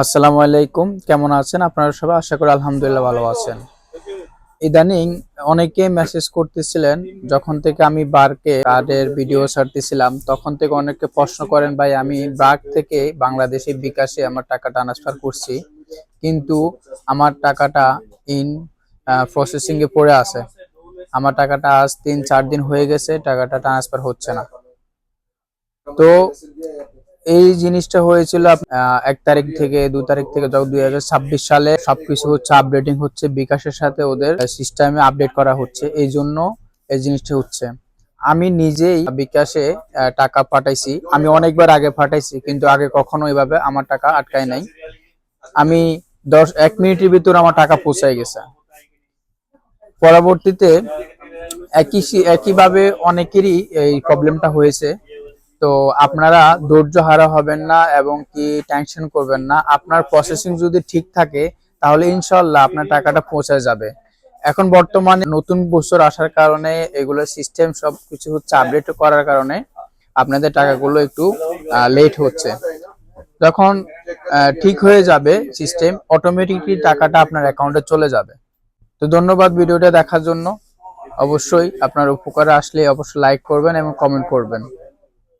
আসসালামু আলাইকুম। কেমন আছেন আপনারা সবাই? আশা করি আলহামদুলিল্লাহ ভালো আছেন। ইদানিং অনেকে মেসেজ করতেছিলেন, যখন থেকে আমি বারকে কার্ডের ভিডিও ছাড়তেছিলাম, তখন থেকে অনেকে প্রশ্ন করেন, ভাই, আমি ব্রাক থেকে বাংলাদেশে বিকাশে আমার টাকা ট্রান্সফার করছি, কিন্তু আমার টাকাটা ইন প্রসেসিংয়ে পড়ে আছে। আমার টাকাটা আজ তিন চার দিন হয়ে গেছে, টাকাটা ট্রান্সফার হচ্ছে না। তো এই জিনিসটা হয়েছিল এক তারিখ থেকে, দু তারিখ থেকে যখন দুই হাজার ছাব্বিশ সালে সবকিছু হচ্ছে আপডেটিং হচ্ছে, বিকাশের সাথে ওদের সিস্টেমে আপডেট করা হচ্ছে, এই জন্য এই জিনিসটা হচ্ছে। আমি নিজেই বিকাশে টাকা পাঠাইছি। আমি অনেকবার আগে পাঠাইছি, কিন্তু আগে কখনো এভাবে আমার টাকা আটকায় নাই। আমি দশ, এক মিনিটের ভিতর আমার টাকা পৌঁছায় গেছে। পরবর্তীতে একই একইভাবে অনেকেরই এই প্রবলেমটা হয়েছে। তো আপনারা ধৈর্য হারা হবেন না এবং কি টেনশন করবেন না। আপনার প্রসেসিং যদি ঠিক থাকে, তাহলে ইনশাল্লাহ আপনার টাকাটা পৌঁছে যাবে। এখন বর্তমানে নতুন বছর আসার কারণে এগুলো সিস্টেম সবকিছু হচ্ছে আপডেট করার কারণে আপনাদের টাকাগুলো একটু লেট হচ্ছে। যখন ঠিক হয়ে যাবে সিস্টেম অটোমেটিকলি টাকাটা আপনার অ্যাকাউন্টে চলে যাবে। তো ধন্যবাদ ভিডিওটা দেখার জন্য। অবশ্যই আপনার উপকারে আসলে অবশ্যই লাইক করবেন এবং কমেন্ট করবেন।